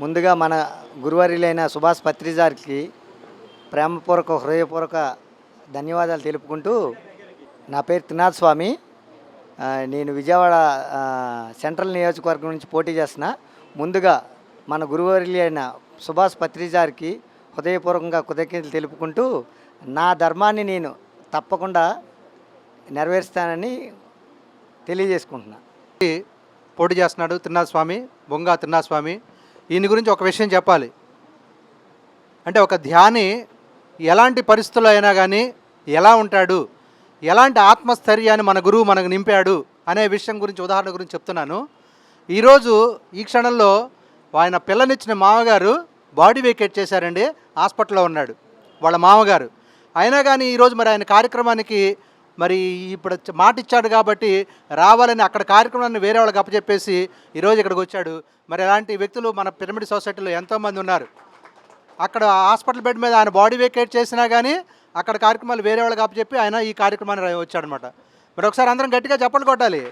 ముందుగా మన గురువారిలైన సుభాష్ పత్రిజార్కి ప్రేమపూర్వక హృదయపూర్వక ధన్యవాదాలు తెలుపుకుంటూ నా పేరు త్రినాథ్ స్వామి. నేను విజయవాడ సెంట్రల్ నియోజకవర్గం నుంచి పోటీ చేసిన ముందుగా మన గురువారి అయిన సుభాష్ పత్రిజార్కి హృదయపూర్వకంగా కృతజ్ఞతలు తెలుపుకుంటూ నా ధర్మాన్ని నేను తప్పకుండా నెరవేరుస్తానని తెలియజేసుకుంటున్నా. పోటీ చేస్తున్నాడు తిరునాథ స్వామి బొంగా తిరునాథ స్వామి. ఈయన గురించి ఒక విషయం చెప్పాలి. అంటే ఒక ధ్యాని ఎలాంటి పరిస్థితుల్లో అయినా కానీ ఎలా ఉంటాడు ఎలాంటి ఆత్మస్థైర్యాన్ని మన గురువు మనకు నింపాడు అనే విషయం గురించి ఉదాహరణ గురించి చెప్తున్నాను. ఈరోజు ఈ క్షణంలో ఆయన పిల్లనిచ్చిన మామగారు బాడీ వేకేట్ చేశారండి హాస్పిటల్లో ఉన్నాడు వాళ్ళ మామగారు. అయినా కానీ ఈరోజు మరి ఆయన కార్యక్రమానికి మరి ఇప్పుడు మాట ఇచ్చాడు కాబట్టి రావాలని అక్కడ కార్యక్రమాన్ని వేరే వాళ్ళకి అప్పచెప్పేసి ఈరోజు ఇక్కడికి వచ్చాడు. మరి అలాంటి వ్యక్తులు మన పిరమిడ్ సొసైటీలో ఎంతోమంది ఉన్నారు. అక్కడ హాస్పిటల్ బెడ్ మీద ఆయన బాడీ వేకేట్ చేసినా కానీ అక్కడ కార్యక్రమాలు వేరే వాళ్ళకి అప్పచెప్పి ఆయన ఈ కార్యక్రమాన్ని వచ్చాడనమాట. మరి ఒకసారి అందరం గట్టిగా చెప్పలు కొట్టాలి.